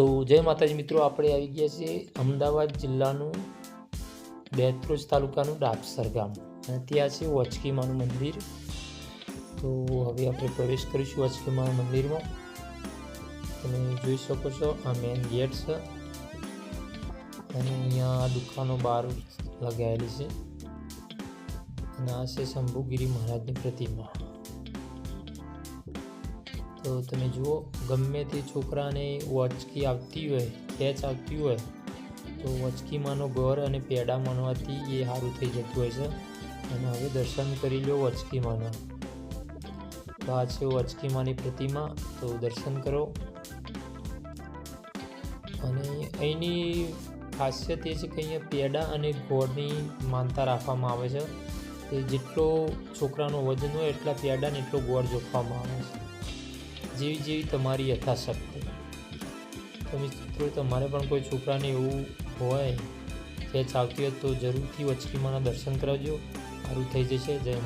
તો જય માતાજી મિત્રો, આપણે આવી ગયા છીએ અમદાવાદ જિલ્લાનું બેત્રોજ તાલુકાનું ડાપસર ગામ. અને ત્યાં છે વચકીમાનું મંદિર. તો હવે આપણે પ્રવેશ કરીશું વચકીમાના મંદિરમાં. તમે જોઈ શકો છો, આ મેન ગેટ છે. અને અહીંયા દુકાનો બહાર લગાવેલી છે. અને આ છે શંભુગીરી મહારાજની પ્રતિમા. તો તમે જુઓ, ગમે તે છોકરાને વચકી આવતી હોય કેચ આવતી હોય, તો વચકીમાંનો ગોર અને પેડા માનવાથી એ સારું થઈ જતું હોય છે. અને હવે દર્શન કરી લો વચકીમાંના. તો આ છે વચકીમાની પ્રતિમા, તો દર્શન કરો. અને અહીંની ખાસિયત એ છે કે અહીંયા પેડા અને ગોળની માનતા રાખવામાં આવે છે. કે જેટલો છોકરાનો વજન હોય એટલા પેડા ને એટલો ગોળ જોખવામાં આવે છે. જેવી જેવી તમારી યથાશક્તિ. તો મિત્રો તમારે પણ કોઈ છોકરાને એવું હોય કે ચાલતી હોય તો જરૂરથી વચકીમાના દર્શન કરાવજો. સારું થઈ જશે. જય